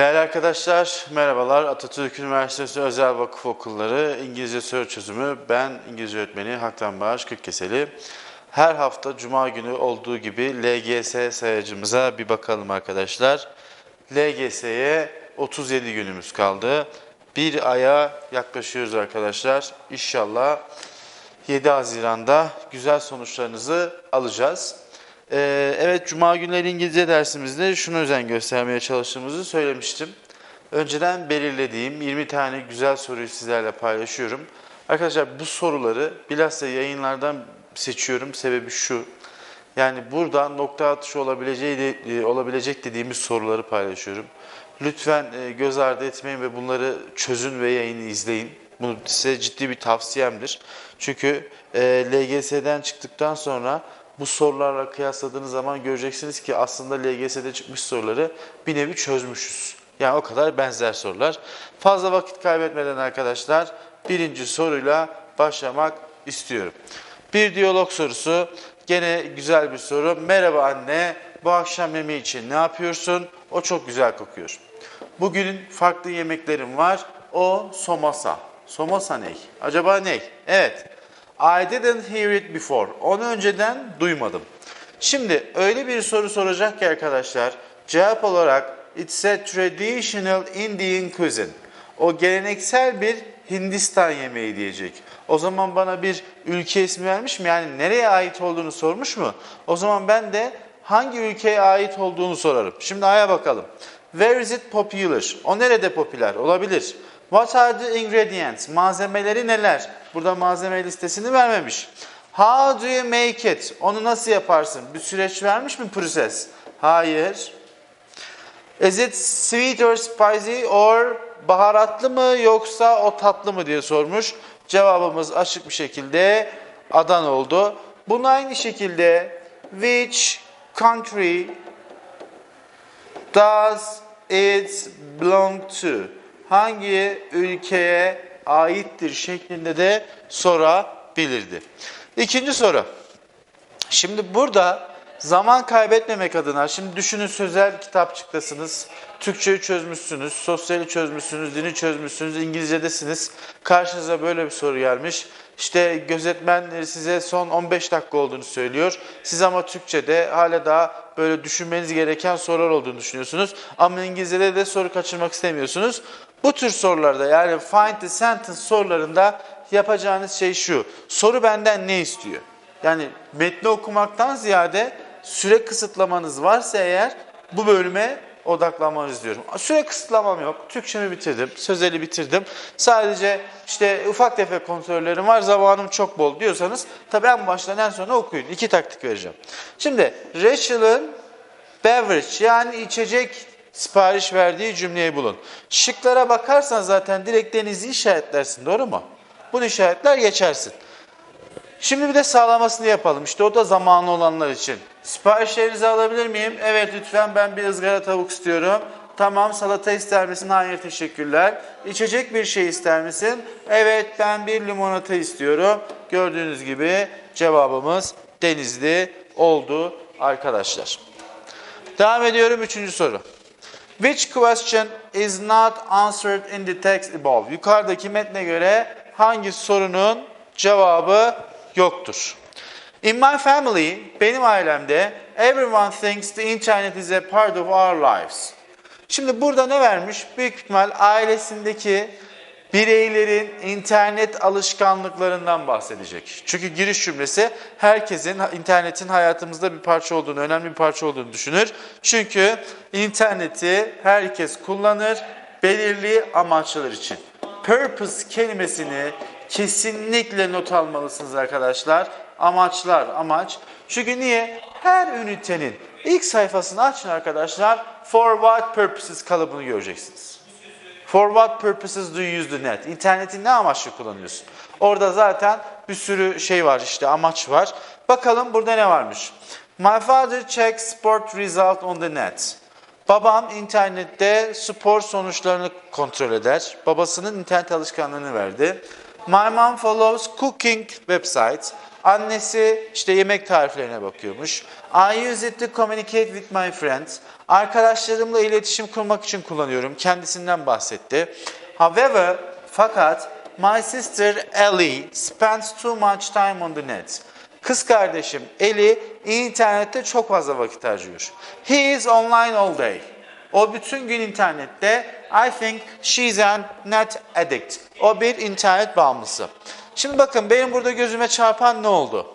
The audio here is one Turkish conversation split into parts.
Değerli arkadaşlar, merhabalar. Atatürk Üniversitesi Özel Vakıf Okulları İngilizce Soru Çözümü. Ben İngilizce öğretmeni Haktan Bağış Kırkkeseli. Her hafta Cuma günü olduğu gibi LGS sayacımıza bir bakalım arkadaşlar. LGS'ye 37 günümüz kaldı. Bir aya yaklaşıyoruz arkadaşlar. İnşallah 7 Haziran'da güzel sonuçlarınızı alacağız. Ee, evet Cuma günleri İngilizce dersimizde şunu özen göstermeye çalıştığımızı söylemiştim. Önceden belirlediğim 20 tane güzel soruyu sizlerle paylaşıyorum. Arkadaşlar bu soruları bilhassa yayınlardan seçiyorum. Sebebi şu. Yani burada nokta atışı olabileceği e, olabilecek dediğimiz soruları paylaşıyorum. Lütfen e, göz ardı etmeyin ve bunları çözün ve yayını izleyin. Bu size ciddi bir tavsiyemdir. Çünkü e, LGS'den çıktıktan sonra bu sorularla kıyasladığınız zaman göreceksiniz ki aslında LGS'de çıkmış soruları bir nevi çözmüşüz. Yani o kadar benzer sorular. Fazla vakit kaybetmeden arkadaşlar birinci soruyla başlamak istiyorum. Bir diyalog sorusu. Gene güzel bir soru. Merhaba anne, bu akşam yemeği için ne yapıyorsun? O çok güzel kokuyor. Bugünün farklı yemeklerim var. O somasa. Somasa ne? Acaba ne? Evet. I didn't hear it before. Onu önceden duymadım. Şimdi öyle bir soru soracak ki arkadaşlar cevap olarak it's a traditional Indian cuisine. O geleneksel bir Hindistan yemeği diyecek. O zaman bana bir ülke ismi vermiş mi? Yani nereye ait olduğunu sormuş mu? O zaman ben de hangi ülkeye ait olduğunu sorarım. Şimdi A'ya bakalım. Where is it popular? O nerede popüler? Olabilir. What are the ingredients? Malzemeleri neler? Burada malzeme listesini vermemiş. How do you make it? Onu nasıl yaparsın? Bir süreç vermiş mi proses? Hayır. Is it sweet or spicy or baharatlı mı yoksa o tatlı mı diye sormuş. Cevabımız açık bir şekilde Adan oldu. Bunu aynı şekilde which country does it belong to? Hangi ülkeye aittir şeklinde de sorabilirdi. İkinci soru. Şimdi burada zaman kaybetmemek adına, şimdi düşünün sözel kitapçıktasınız, Türkçeyi çözmüşsünüz, sosyali çözmüşsünüz, dini çözmüşsünüz, İngilizcedesiniz. Karşınıza böyle bir soru gelmiş. İşte gözetmen size son 15 dakika olduğunu söylüyor. Siz ama Türkçe'de hala daha böyle düşünmeniz gereken sorular olduğunu düşünüyorsunuz. Ama İngilizce'de de soru kaçırmak istemiyorsunuz. Bu tür sorularda yani find the sentence sorularında yapacağınız şey şu. Soru benden ne istiyor? Yani metni okumaktan ziyade süre kısıtlamanız varsa eğer bu bölüme odaklanmanızı diyorum. Süre kısıtlamam yok. Türkçemi bitirdim, sözeli bitirdim. Sadece işte ufak tefek kontrollerim var, zamanım çok bol diyorsanız tabii en baştan en sona okuyun. İki taktik vereceğim. Şimdi Rachel'ın beverage yani içecek sipariş verdiği cümleyi bulun. Şıklara bakarsan zaten direkt denizi işaretlersin doğru mu? Bunu işaretler geçersin. Şimdi bir de sağlamasını yapalım. İşte o da zamanlı olanlar için. Siparişlerinizi alabilir miyim? Evet lütfen ben bir ızgara tavuk istiyorum. Tamam salata ister misin? Hayır teşekkürler. İçecek bir şey ister misin? Evet ben bir limonata istiyorum. Gördüğünüz gibi cevabımız denizli oldu arkadaşlar. Devam ediyorum üçüncü soru. Which question is not answered in the text above? Yukarıdaki metne göre hangi sorunun cevabı yoktur? In my family, benim ailemde, everyone thinks the internet is a part of our lives. Şimdi burada ne vermiş? Büyük ihtimal ailesindeki bireylerin internet alışkanlıklarından bahsedecek. Çünkü giriş cümlesi herkesin internetin hayatımızda bir parça olduğunu, önemli bir parça olduğunu düşünür. Çünkü interneti herkes kullanır belirli amaçlar için. Purpose kelimesini kesinlikle not almalısınız arkadaşlar. Amaçlar, amaç. Çünkü niye? Her ünitenin ilk sayfasını açın arkadaşlar. For what purposes kalıbını göreceksiniz. For what purposes do you use the net? İnterneti ne amaçlı kullanıyorsun? Orada zaten bir sürü şey var işte amaç var. Bakalım burada ne varmış? My father checks sport result on the net. Babam internette spor sonuçlarını kontrol eder. Babasının internet alışkanlığını verdi. My mom follows cooking website. Annesi işte yemek tariflerine bakıyormuş. I use it to communicate with my friends. Arkadaşlarımla iletişim kurmak için kullanıyorum. Kendisinden bahsetti. However, fakat my sister Ellie spends too much time on the net. Kız kardeşim Ellie internette çok fazla vakit harcıyor. He is online all day. O bütün gün internette. I think she's an net addict. O bir internet bağımlısı. Şimdi bakın benim burada gözüme çarpan ne oldu?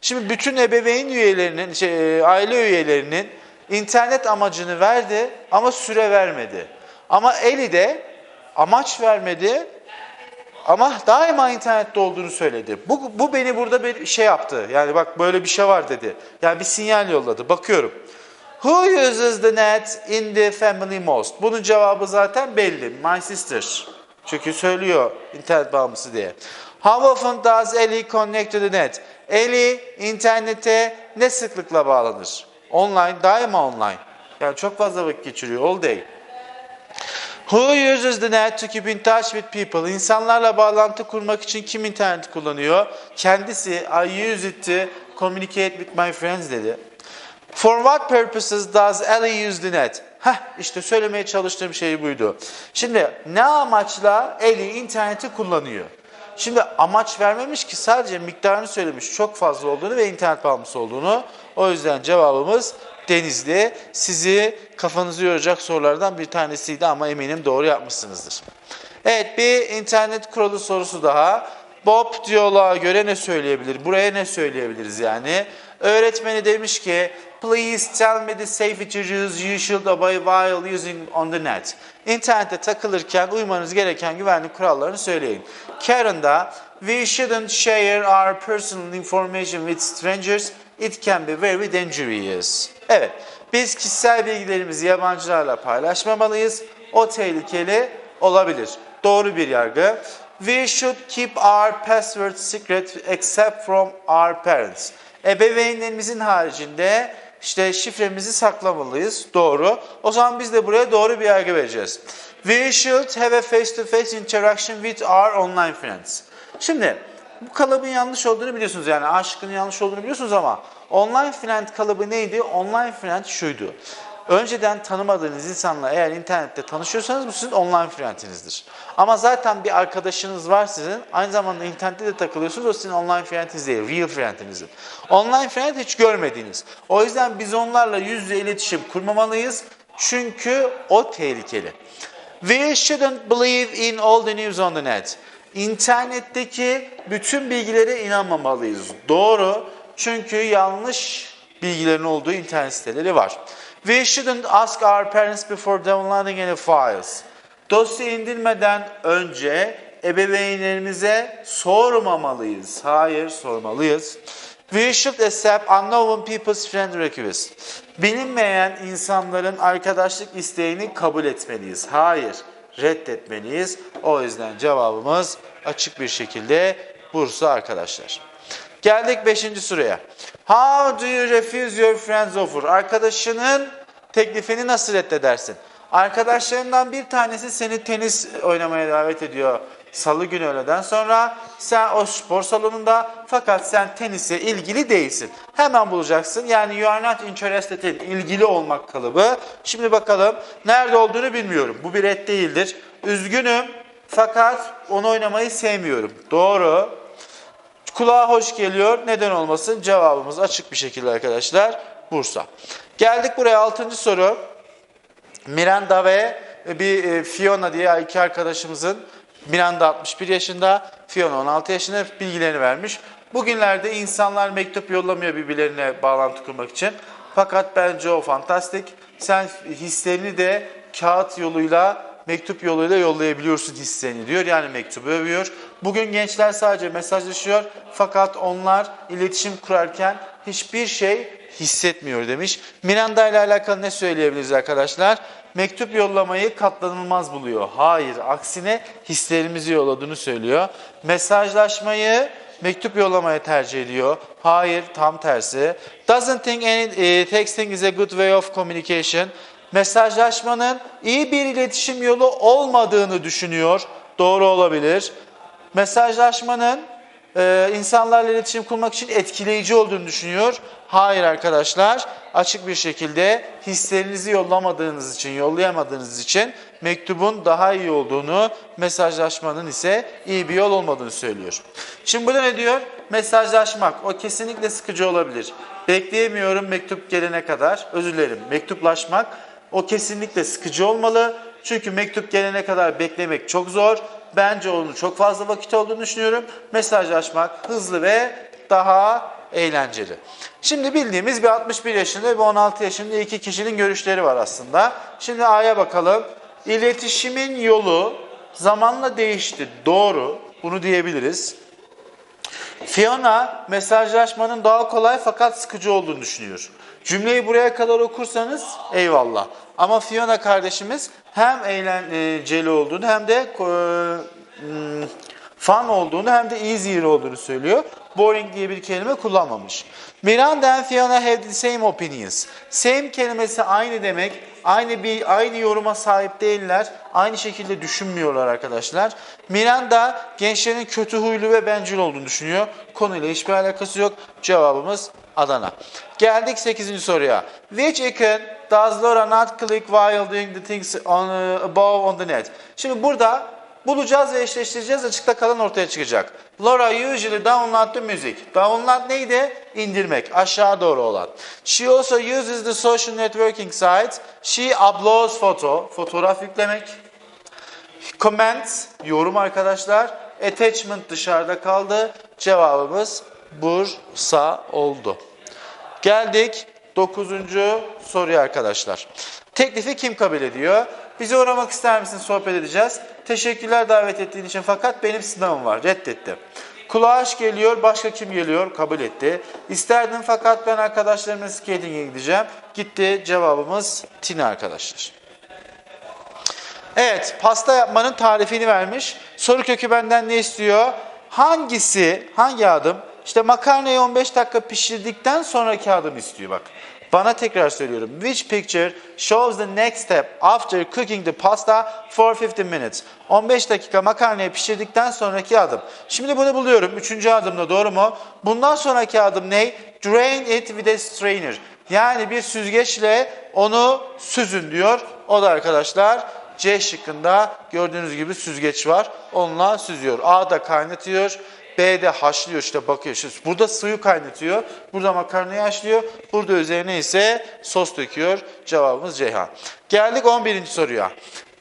Şimdi bütün ebeveyn üyelerinin, şey, aile üyelerinin internet amacını verdi ama süre vermedi. Ama Eli de amaç vermedi ama daima internette olduğunu söyledi. Bu, bu beni burada bir şey yaptı. Yani bak böyle bir şey var dedi. Yani bir sinyal yolladı. Bakıyorum. Who uses the net in the family most? Bunun cevabı zaten belli. My sister. Çünkü söylüyor internet bağımlısı diye. How often does Ellie connect to the net? Ellie internete ne sıklıkla bağlanır? Online, daima online. Yani çok fazla vakit geçiriyor all day. Who uses the net to keep in touch with people? İnsanlarla bağlantı kurmak için kim interneti kullanıyor? Kendisi I use it to communicate with my friends dedi. For what purposes does Ellie use the net? Heh işte söylemeye çalıştığım şey buydu. Şimdi ne amaçla Ellie interneti kullanıyor? Şimdi amaç vermemiş ki sadece miktarını söylemiş çok fazla olduğunu ve internet bağımlısı olduğunu. O yüzden cevabımız Denizli. Sizi kafanızı yoracak sorulardan bir tanesiydi ama eminim doğru yapmışsınızdır. Evet bir internet kuralı sorusu daha. Bob diyaloğa göre ne söyleyebilir? Buraya ne söyleyebiliriz yani? Öğretmeni demiş ki Please tell me the safety rules you should obey while using on the net. İnternette takılırken uymanız gereken güvenlik kurallarını söyleyin. Karen da We shouldn't share our personal information with strangers. It can be very dangerous. Evet, biz kişisel bilgilerimizi yabancılarla paylaşmamalıyız. O tehlikeli olabilir. Doğru bir yargı. We should keep our password secret except from our parents. Ebeveynlerimizin haricinde işte şifremizi saklamalıyız. Doğru. O zaman biz de buraya doğru bir yargı vereceğiz. We should have a face-to-face interaction with our online friends. Şimdi bu kalıbın yanlış olduğunu biliyorsunuz yani A şıkkının yanlış olduğunu biliyorsunuz ama online friend kalıbı neydi? Online friend şuydu. Önceden tanımadığınız insanla eğer internette tanışıyorsanız bu sizin online friendinizdir. Ama zaten bir arkadaşınız var sizin. Aynı zamanda internette de takılıyorsunuz. O sizin online friendiniz değil, real friendinizdir. Online friend hiç görmediğiniz. O yüzden biz onlarla yüz yüze iletişim kurmamalıyız. Çünkü o tehlikeli. We shouldn't believe in all the news on the net. İnternetteki bütün bilgilere inanmamalıyız. Doğru. Çünkü yanlış bilgilerin olduğu internet siteleri var. We shouldn't ask our parents before downloading any files. Dosya indirmeden önce ebeveynlerimize sormamalıyız. Hayır, sormalıyız. We should accept unknown people's friend requests. Bilinmeyen insanların arkadaşlık isteğini kabul etmeliyiz. Hayır, reddetmeliyiz. O yüzden cevabımız açık bir şekilde Bursa arkadaşlar. Geldik 5. soruya. How do you refuse your friend's offer? Arkadaşının teklifini nasıl reddedersin? Arkadaşlarından bir tanesi seni tenis oynamaya davet ediyor salı günü öğleden sonra. Sen o spor salonunda fakat sen tenise ilgili değilsin. Hemen bulacaksın. Yani you are not interested in ilgili olmak kalıbı. Şimdi bakalım nerede olduğunu bilmiyorum. Bu bir red değildir. Üzgünüm fakat onu oynamayı sevmiyorum. Doğru. Kulağa hoş geliyor. Neden olmasın? Cevabımız açık bir şekilde arkadaşlar. Bursa. Geldik buraya 6. soru. Miranda ve bir e, Fiona diye iki arkadaşımızın Miranda 61 yaşında, Fiona 16 yaşında bilgilerini vermiş. Bugünlerde insanlar mektup yollamıyor birbirlerine bağlantı kurmak için. Fakat bence o fantastik. Sen hislerini de kağıt yoluyla mektup yoluyla yollayabiliyorsun hislerini diyor. Yani mektubu övüyor. Bugün gençler sadece mesajlaşıyor fakat onlar iletişim kurarken hiçbir şey hissetmiyor demiş. Miranda ile alakalı ne söyleyebiliriz arkadaşlar? Mektup yollamayı katlanılmaz buluyor. Hayır, aksine hislerimizi yolladığını söylüyor. Mesajlaşmayı mektup yollamaya tercih ediyor. Hayır, tam tersi. Doesn't think any eh, texting is a good way of communication mesajlaşmanın iyi bir iletişim yolu olmadığını düşünüyor. Doğru olabilir. Mesajlaşmanın e, insanlarla iletişim kurmak için etkileyici olduğunu düşünüyor. Hayır arkadaşlar açık bir şekilde hislerinizi yollamadığınız için, yollayamadığınız için mektubun daha iyi olduğunu, mesajlaşmanın ise iyi bir yol olmadığını söylüyor. Şimdi burada ne diyor? Mesajlaşmak o kesinlikle sıkıcı olabilir. Bekleyemiyorum mektup gelene kadar. Özür dilerim. Mektuplaşmak o kesinlikle sıkıcı olmalı. Çünkü mektup gelene kadar beklemek çok zor. Bence onun çok fazla vakit olduğunu düşünüyorum. Mesajlaşmak hızlı ve daha eğlenceli. Şimdi bildiğimiz bir 61 yaşında ve 16 yaşında iki kişinin görüşleri var aslında. Şimdi A'ya bakalım. İletişimin yolu zamanla değişti. Doğru. Bunu diyebiliriz. Fiona mesajlaşmanın daha kolay fakat sıkıcı olduğunu düşünüyor. Cümleyi buraya kadar okursanız eyvallah. Ama Fiona kardeşimiz hem eğlenceli olduğunu hem de e, hmm, fun olduğunu hem de easy olduğunu söylüyor. Boring diye bir kelime kullanmamış. Miranda and Fiona have the same opinions. Same kelimesi aynı demek. Aynı bir aynı yoruma sahip değiller. Aynı şekilde düşünmüyorlar arkadaşlar. Miranda gençlerin kötü huylu ve bencil olduğunu düşünüyor. Konuyla hiçbir alakası yok. Cevabımız Adana. Geldik 8. soruya. Which icon does Laura not click while doing the things on, above on the net? Şimdi burada bulacağız ve eşleştireceğiz. Açıkta kalan ortaya çıkacak. Laura usually download the music. Download neydi? İndirmek. Aşağı doğru olan. She also uses the social networking sites. She uploads photo. Fotoğraf yüklemek. Comments. Yorum arkadaşlar. Attachment dışarıda kaldı. Cevabımız Bursa oldu. Geldik 9. soruya arkadaşlar. Teklifi kim kabul ediyor? Bize uğramak ister misin? Sohbet edeceğiz. Teşekkürler davet ettiğin için fakat benim sınavım var. Reddetti. Kulaş geliyor. Başka kim geliyor? Kabul etti. İsterdim fakat ben arkadaşlarımla skating'e gideceğim. Gitti. Cevabımız Tina arkadaşlar. Evet, pasta yapmanın tarifini vermiş. Soru kökü benden ne istiyor? Hangisi, hangi adım? İşte makarnayı 15 dakika pişirdikten sonraki adım istiyor bak. Bana tekrar söylüyorum. Which picture shows the next step after cooking the pasta for 15 minutes? 15 dakika makarnayı pişirdikten sonraki adım. Şimdi bunu buluyorum. Üçüncü adımda doğru mu? Bundan sonraki adım ne? Drain it with a strainer. Yani bir süzgeçle onu süzün diyor. O da arkadaşlar C şıkkında gördüğünüz gibi süzgeç var. Onunla süzüyor. A da kaynatıyor. B de haşlıyor işte bakıyor. İşte burada suyu kaynatıyor. Burada makarnayı haşlıyor. Burada üzerine ise sos döküyor. Cevabımız Ceyhan. Geldik 11. soruya.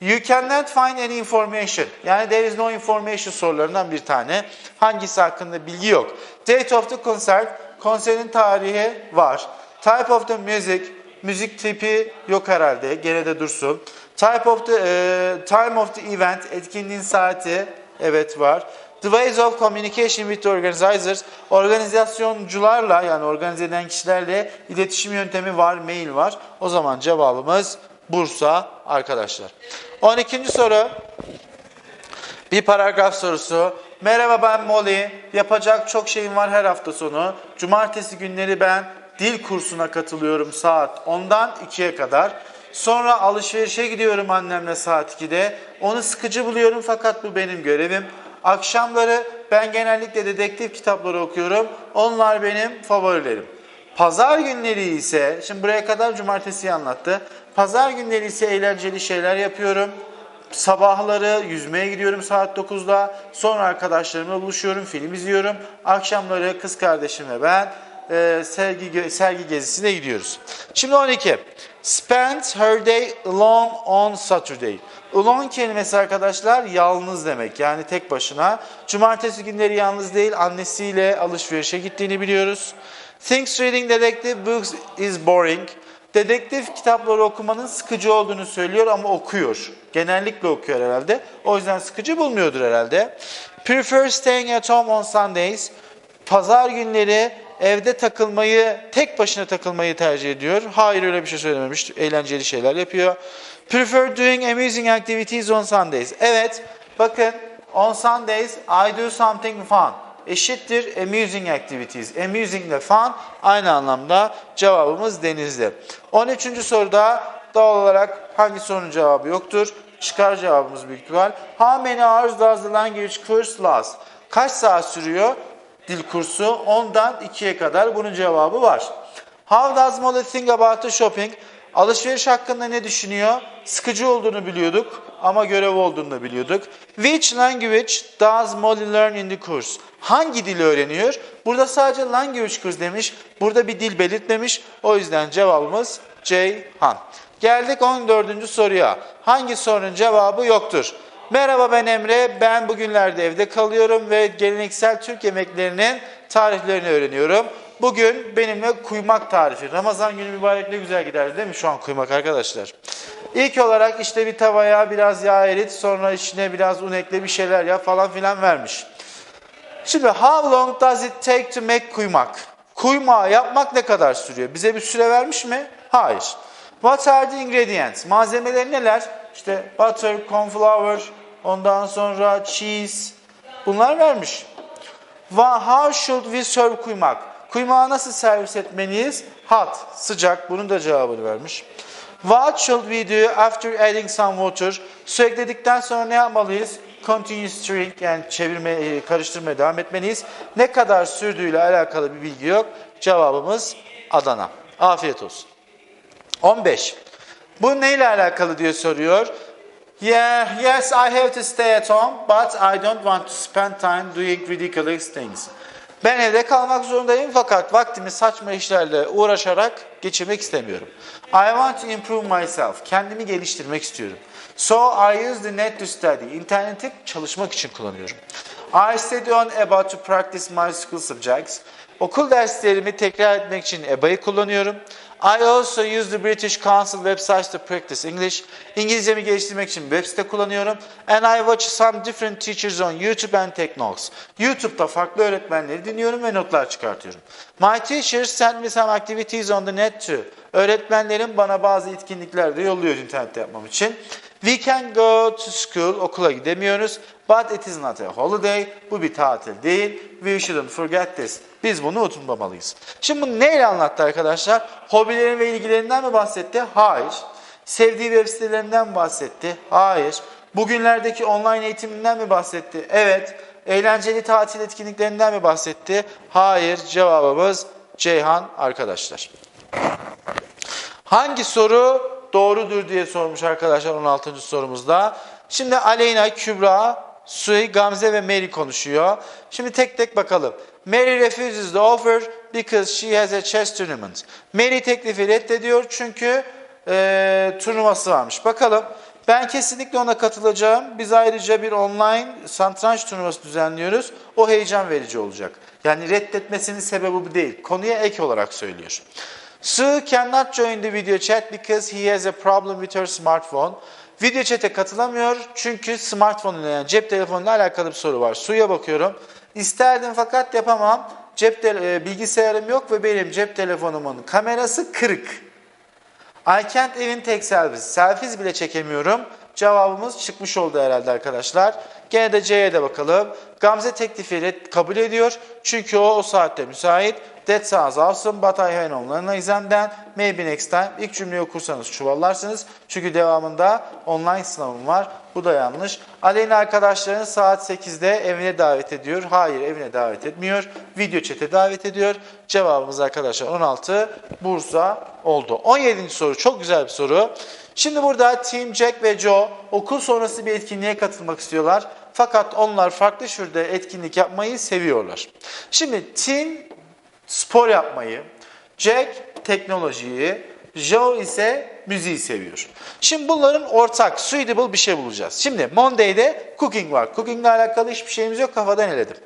You cannot find any information. Yani there is no information sorularından bir tane. Hangisi hakkında bilgi yok. Date of the concert. Konserin tarihi var. Type of the music. Müzik tipi yok herhalde. Gene de dursun. Type of the, e, time of the event. Etkinliğin saati. Evet var. The ways of communication with organizers. Organizasyoncularla yani organize eden kişilerle iletişim yöntemi var, mail var. O zaman cevabımız Bursa arkadaşlar. 12. soru. Bir paragraf sorusu. Merhaba ben Molly. Yapacak çok şeyim var her hafta sonu. Cumartesi günleri ben dil kursuna katılıyorum saat 10'dan 2'ye kadar. Sonra alışverişe gidiyorum annemle saat 2'de. Onu sıkıcı buluyorum fakat bu benim görevim. Akşamları ben genellikle dedektif kitapları okuyorum. Onlar benim favorilerim. Pazar günleri ise, şimdi buraya kadar cumartesiyi anlattı. Pazar günleri ise eğlenceli şeyler yapıyorum. Sabahları yüzmeye gidiyorum saat 9'da. Sonra arkadaşlarımla buluşuyorum, film izliyorum. Akşamları kız kardeşimle ben e, sergi, sergi gezisine gidiyoruz. Şimdi 12. Spent her day alone on Saturday. Alone kelimesi arkadaşlar yalnız demek. Yani tek başına. Cumartesi günleri yalnız değil annesiyle alışverişe gittiğini biliyoruz. Thinks reading detective books is boring. Dedektif kitapları okumanın sıkıcı olduğunu söylüyor ama okuyor. Genellikle okuyor herhalde. O yüzden sıkıcı bulmuyordur herhalde. Prefer staying at home on Sundays. Pazar günleri evde takılmayı, tek başına takılmayı tercih ediyor. Hayır öyle bir şey söylememiş. Eğlenceli şeyler yapıyor. Prefer doing amusing activities on Sundays. Evet, bakın on Sundays I do something fun. Eşittir amusing activities. Amusing ile fun aynı anlamda cevabımız denizli. 13. soruda doğal olarak hangi sorunun cevabı yoktur? Çıkar cevabımız büyük ihtimal. How many hours does the language course last? Kaç saat sürüyor? dil kursu 10'dan 2'ye kadar bunun cevabı var. How does Molly think about the shopping? Alışveriş hakkında ne düşünüyor? Sıkıcı olduğunu biliyorduk ama görev olduğunu da biliyorduk. Which language does Molly learn in the course? Hangi dili öğreniyor? Burada sadece language course demiş. Burada bir dil belirtmemiş. O yüzden cevabımız Ceyhan. Geldik 14. soruya. Hangi sorunun cevabı yoktur? Merhaba ben Emre. Ben bugünlerde evde kalıyorum ve geleneksel Türk yemeklerinin tariflerini öğreniyorum. Bugün benimle kuymak tarifi. Ramazan günü mübarek ne güzel giderdi değil mi şu an kuymak arkadaşlar? İlk olarak işte bir tavaya biraz yağ erit, sonra içine biraz un ekle bir şeyler yap falan filan vermiş. Şimdi how long does it take to make kuymak? Kuymağı yapmak ne kadar sürüyor? Bize bir süre vermiş mi? Hayır. What are the ingredients? Malzemeleri neler? İşte butter, cornflour, ondan sonra cheese. Bunlar vermiş. How should we serve kuymak? Kuymağı nasıl servis etmeliyiz? Hot, sıcak. Bunun da cevabını vermiş. What should we do after adding some water? Su ekledikten sonra ne yapmalıyız? Continue stirring yani çevirme, e, karıştırmaya devam etmeliyiz. Ne kadar sürdüğüyle alakalı bir bilgi yok. Cevabımız Adana. Afiyet olsun. 15. Bu neyle alakalı diye soruyor. Yeah, yes, I have to stay at home, but I don't want to spend time doing ridiculous things. Ben evde kalmak zorundayım fakat vaktimi saçma işlerle uğraşarak geçirmek istemiyorum. I want to improve myself. Kendimi geliştirmek istiyorum. So I use the net to study. İnterneti çalışmak için kullanıyorum. I study on about to practice my school subjects. Okul derslerimi tekrar etmek için EBA'yı kullanıyorum. I also use the British Council websites to practice English. İngilizcemi geliştirmek için web site kullanıyorum. And I watch some different teachers on YouTube and take. YouTube'da farklı öğretmenleri dinliyorum ve notlar çıkartıyorum. My teachers send me some activities on the net too. Öğretmenlerim bana bazı etkinlikler de yolluyor internette yapmam için. We can go to school, okula gidemiyoruz. But it is not a holiday. Bu bir tatil değil. We shouldn't forget this. Biz bunu unutmamalıyız. Şimdi bunu neyle anlattı arkadaşlar? Hobilerin ve ilgilerinden mi bahsetti? Hayır. Sevdiği web sitelerinden bahsetti? Hayır. Bugünlerdeki online eğitiminden mi bahsetti? Evet. Eğlenceli tatil etkinliklerinden mi bahsetti? Hayır. Cevabımız Ceyhan arkadaşlar. Hangi soru doğrudur diye sormuş arkadaşlar 16. sorumuzda. Şimdi Aleyna, Kübra, Sui, Gamze ve Mary konuşuyor. Şimdi tek tek bakalım. Mary refuses the offer because she has a chess tournament. Mary teklifi reddediyor çünkü e, turnuvası varmış. Bakalım. Ben kesinlikle ona katılacağım. Biz ayrıca bir online satranç turnuvası düzenliyoruz. O heyecan verici olacak. Yani reddetmesinin sebebi bu değil. Konuya ek olarak söylüyor. Sue cannot join the video chat because he has a problem with her smartphone. Video chat'e katılamıyor çünkü smartphone yani cep telefonuyla alakalı bir soru var. Su'ya bakıyorum. İsterdim fakat yapamam. Cep e, bilgisayarım yok ve benim cep telefonumun kamerası kırık. I can't even take selfies. Selfies bile çekemiyorum. Cevabımız çıkmış oldu herhalde arkadaşlar. Gene de C'ye de bakalım. Gamze teklifiyle kabul ediyor. Çünkü o o saatte müsait. That sounds awesome but I have online exam'den. Maybe next time. İlk cümleyi okursanız çuvallarsınız. Çünkü devamında online sınavım var. Bu da yanlış. Aleyna arkadaşlarını saat 8'de evine davet ediyor. Hayır evine davet etmiyor. Video chat'e davet ediyor. Cevabımız arkadaşlar 16 Bursa oldu. 17. soru çok güzel bir soru. Şimdi burada Team Jack ve Joe okul sonrası bir etkinliğe katılmak istiyorlar. Fakat onlar farklı türde etkinlik yapmayı seviyorlar. Şimdi Team spor yapmayı, Jack teknolojiyi, Joe ise müziği seviyor. Şimdi bunların ortak, suitable bir şey bulacağız. Şimdi Monday'de cooking var. Cooking ile alakalı hiçbir şeyimiz yok, kafadan eledim.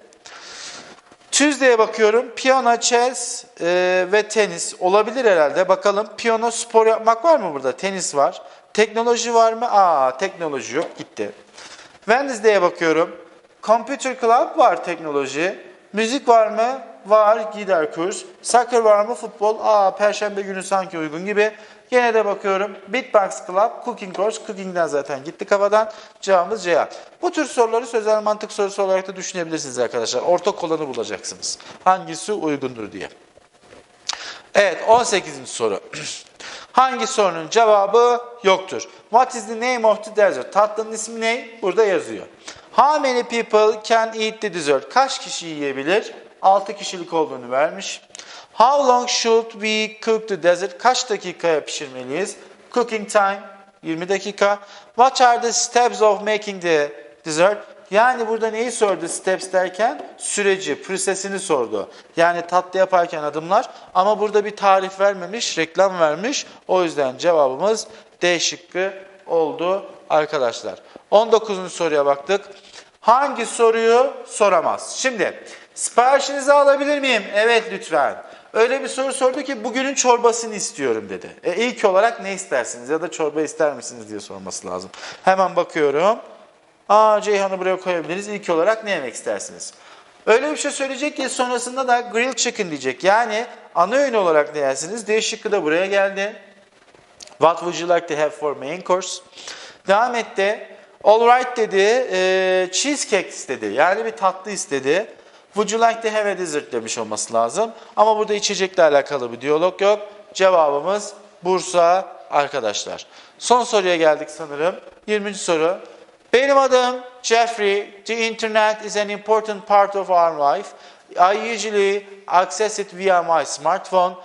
Tuesday'e bakıyorum. Piyano, chess e, ve tenis olabilir herhalde. Bakalım piyano spor yapmak var mı burada? Tenis var. Teknoloji var mı? Aa teknoloji yok gitti. Wednesday'e bakıyorum. Computer Club var teknoloji. Müzik var mı? Var gider kurs. Soccer var mı? Futbol. Aa perşembe günü sanki uygun gibi. Gene de bakıyorum. Beatbox Club, Cooking Course. Cooking'den zaten gitti kafadan. Cevabımız C. Bu tür soruları sözel mantık sorusu olarak da düşünebilirsiniz arkadaşlar. Ortak olanı bulacaksınız. Hangisi uygundur diye. Evet 18. soru. Hangi sorunun cevabı yoktur? What is the name of the dessert? Tatlının ismi ne? Burada yazıyor. How many people can eat the dessert? Kaç kişi yiyebilir? 6 kişilik olduğunu vermiş. How long should we cook the dessert? Kaç dakikaya pişirmeliyiz? Cooking time 20 dakika. What are the steps of making the dessert? Yani burada neyi sordu steps derken? Süreci, prosesini sordu. Yani tatlı yaparken adımlar ama burada bir tarif vermemiş, reklam vermiş. O yüzden cevabımız D şıkkı oldu arkadaşlar. 19. soruya baktık. Hangi soruyu soramaz? Şimdi siparişinizi alabilir miyim? Evet lütfen. Öyle bir soru sordu ki bugünün çorbasını istiyorum dedi. E, ilk olarak ne istersiniz ya da çorba ister misiniz diye sorması lazım. Hemen bakıyorum. Aa Ceyhan'ı buraya koyabiliriz. İlk olarak ne yemek istersiniz? Öyle bir şey söyleyecek ki sonrasında da grilled chicken diyecek. Yani ana öğün olarak ne yersiniz? D şıkkı da buraya geldi. What would you like to have for main course? Devam etti. All right dedi. E, cheesecake istedi. Yani bir tatlı istedi. Would you like to have a dessert demiş olması lazım. Ama burada içecekle alakalı bir diyalog yok. Cevabımız Bursa arkadaşlar. Son soruya geldik sanırım. 20. soru. Benim adım Jeffrey. The internet is an important part of our life. I usually access it via my smartphone.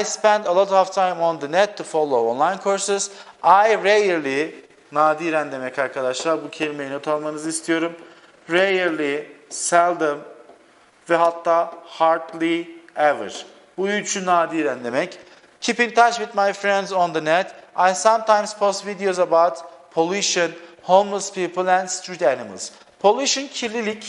I spend a lot of time on the net to follow online courses. I rarely, nadiren demek arkadaşlar, bu kelimeyi not almanızı istiyorum. Rarely, seldom ve hatta hardly ever. Bu üçü nadiren demek. Keep in touch with my friends on the net. I sometimes post videos about pollution, homeless people and street animals. Pollution kirlilik,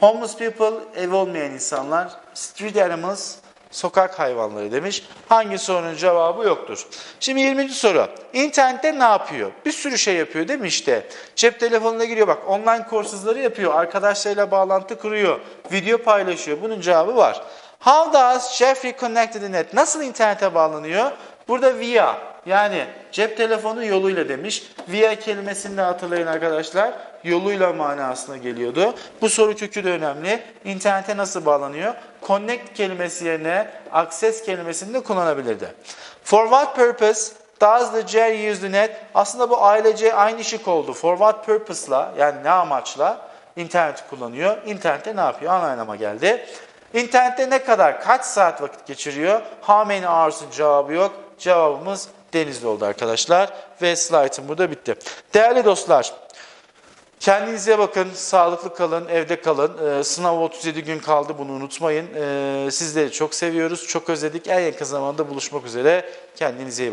Homeless people ev olmayan insanlar, street animals sokak hayvanları demiş. Hangi sorunun cevabı yoktur. Şimdi 20. soru. İnternette ne yapıyor? Bir sürü şey yapıyor değil mi işte? Cep telefonuna giriyor bak online kursuzları yapıyor. Arkadaşlarıyla bağlantı kuruyor. Video paylaşıyor. Bunun cevabı var. How does Jeffrey connect to the net? Nasıl internete bağlanıyor? Burada via yani cep telefonu yoluyla demiş. Via kelimesini de hatırlayın arkadaşlar. Yoluyla manasına geliyordu. Bu soru kökü de önemli. İnternete nasıl bağlanıyor? Connect kelimesi yerine access kelimesini de kullanabilirdi. For what purpose does the Jerry use the net? Aslında bu ailece aynı şık oldu. For what purpose'la yani ne amaçla interneti kullanıyor? İnternette ne yapıyor? Ana geldi. İnternette ne kadar, kaç saat vakit geçiriyor? How many hours'ın cevabı yok. Cevabımız Denizli oldu arkadaşlar. Ve slaytım burada bitti. Değerli dostlar, kendinize bakın, sağlıklı kalın, evde kalın. Ee, sınava 37 gün kaldı, bunu unutmayın. Ee, sizleri çok seviyoruz, çok özledik. En yakın zamanda buluşmak üzere. Kendinize iyi bakın.